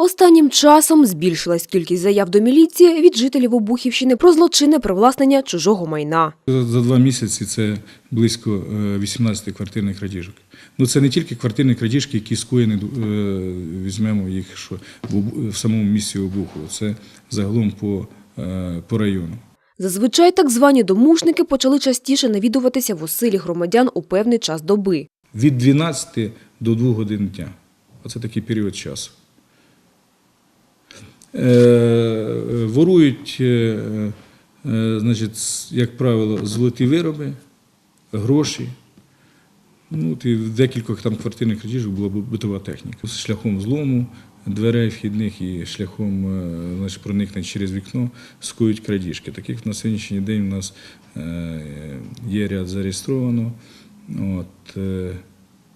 Останнім часом збільшилась кількість заяв до міліції від жителів Обухівщини про злочинне привласнення чужого майна. За два місяці це близько е, 18 квартирних крадіжок. Ну це не тільки квартирні крадіжки, які скоєні, е, візьмемо їх що в, самому місті Обухово. Це загалом по, е, по району. Зазвичай так звані домушники почали частіше навідуватися в оселі громадян у певний час доби. Від 12 до 2 годин дня. Оце такий період часу. Е, ворують, е, е, значить, як правило, золоті вироби, гроші. Ну, і в декількох там квартирних крадіжок була битова техніка. Шляхом злому дверей вхідних і шляхом значить, проникнення через вікно скують крадіжки. Таких на сьогоднішній день у нас є ряд зареєстровано. От,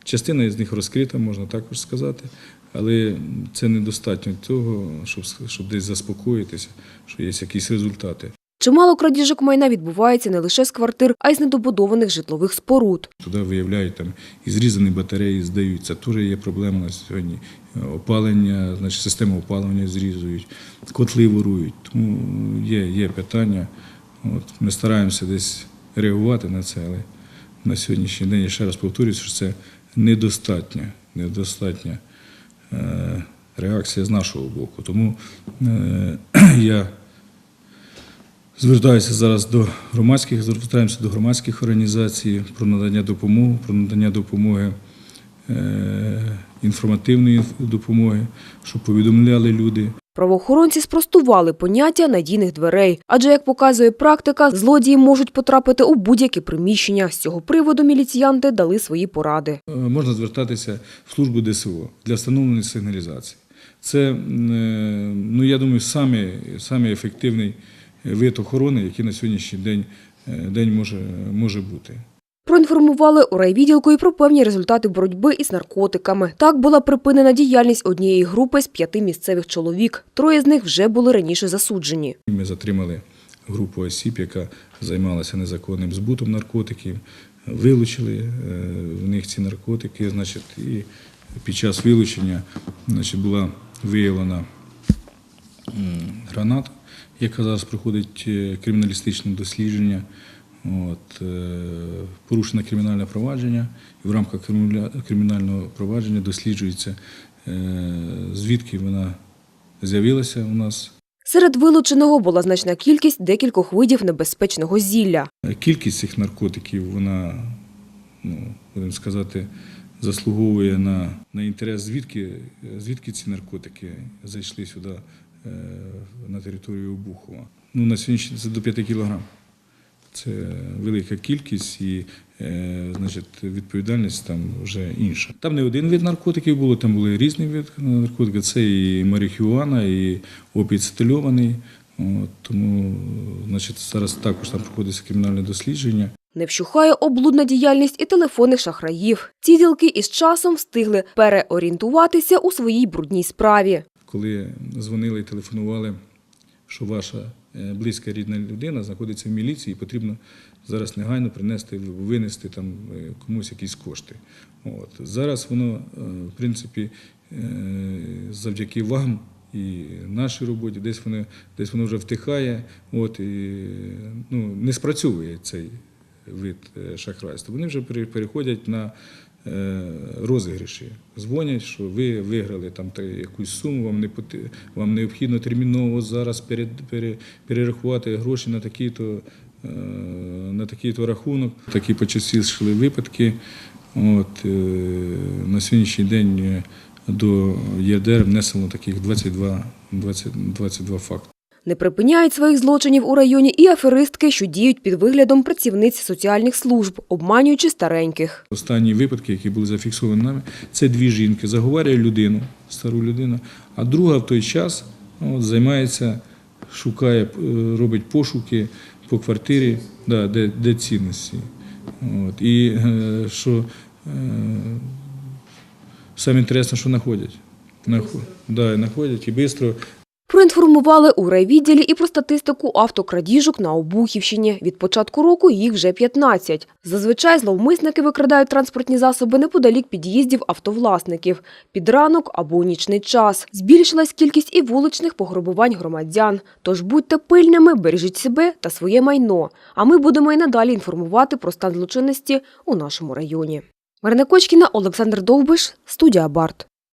частина з них розкрита, можна також сказати, але це недостатньо того, щоб, щоб десь заспокоїтися, що є якісь результати. Чимало крадіжок майна відбувається не лише з квартир, а й з недобудованих житлових споруд. Туди виявляють там і зрізані батареї, здають. Це теж є проблема на сьогодні. Опалення, значить, систему опалення зрізують, котли ворують. Тому є, є питання. От, ми стараємося десь реагувати на це, але на сьогоднішній день я ще раз повторюю, що це недостатня е, реакція з нашого боку. Тому е, я Звертаюся зараз до громадських, звертаємося до громадських організацій про надання допомоги, про надання допомоги, е, інформативної допомоги, щоб повідомляли люди. Правоохоронці спростували поняття надійних дверей, адже, як показує практика, злодії можуть потрапити у будь-які приміщення. З цього приводу міліціянти дали свої поради. Е, Можна звертатися в службу ДСО для встановлення сигналізації. Це, е, ну я думаю, самий, самий ефективний вид охорони, який на сьогоднішній день, е, день може, може бути. Проінформували у райвідділку і про певні результати боротьби із наркотиками. Так була припинена діяльність однієї групи з п'яти місцевих чоловік. Троє з них вже були раніше засуджені. Ми затримали групу осіб, яка займалася незаконним збутом наркотиків, вилучили е, в них ці наркотики, значить, і під час вилучення значить, була виявлена граната, яка зараз проходить е, криміналістичне дослідження. От, е, порушено кримінальне провадження, і в рамках кримінального провадження досліджується, е, звідки вона з'явилася у нас, Серед вилученого була значна кількість декількох видів небезпечного зілля. Кількість цих наркотиків, вона, ну, будемо сказати, заслуговує на, на інтерес, звідки, звідки ці наркотики зайшли сюди е, на територію Обухова. Ну, на сьогоднішній це до 5 кілограм. Це велика кількість і е, значить, відповідальність там вже інша. Там не один вид наркотиків було, там були різні види наркотиків. Це і марихуана, і опій цитильований. Тому значить, зараз також там проходиться кримінальне дослідження. Не вщухає облудна діяльність і телефонних шахраїв. Ці ділки із часом встигли переорієнтуватися у своїй брудній справі. Коли дзвонили і телефонували, що ваша близька рідна людина знаходиться в міліції, і потрібно зараз негайно принести, винести там е, комусь якісь кошти. От. Зараз воно, е, в принципі, е, завдяки вам і нашій роботі, десь воно, десь воно вже втихає, от, і ну, не спрацьовує цей вид е, шахрайства. Вони вже переходять на е, розіграші. Дзвонять, що ви виграли там та якусь суму, вам не вам необхідно терміново зараз перед, перерахувати гроші на такий-то е, на такий-то рахунок. Такі почастішили випадки. От, е, на сьогоднішній день до ЄРДР внесено таких 22, 20, 22 факти. Не припиняють своїх злочинів у районі і аферистки, що діють під виглядом працівниць соціальних служб, обманюючи стареньких. Останні випадки, які були зафіксовані нами, це дві жінки. Заговорює людину, стару людину, а друга в той час ну, от, займається, шукає, е, робить пошуки по квартирі, да, де, де цінності. От. І е, що е, саме інтересно, що знаходять. Нахо- Да, знаходять і швидко Проінформували у райвідділі і про статистику автокрадіжок на Обухівщині. Від початку року їх вже 15. Зазвичай зловмисники викрадають транспортні засоби неподалік під'їздів автовласників, під ранок або у нічний час. Збільшилась кількість і вуличних пограбувань громадян. Тож будьте пильними, бережіть себе та своє майно. А ми будемо і надалі інформувати про стан злочинності у нашому районі. Марина Кочкіна, Олександр Довбиш, студія Барт.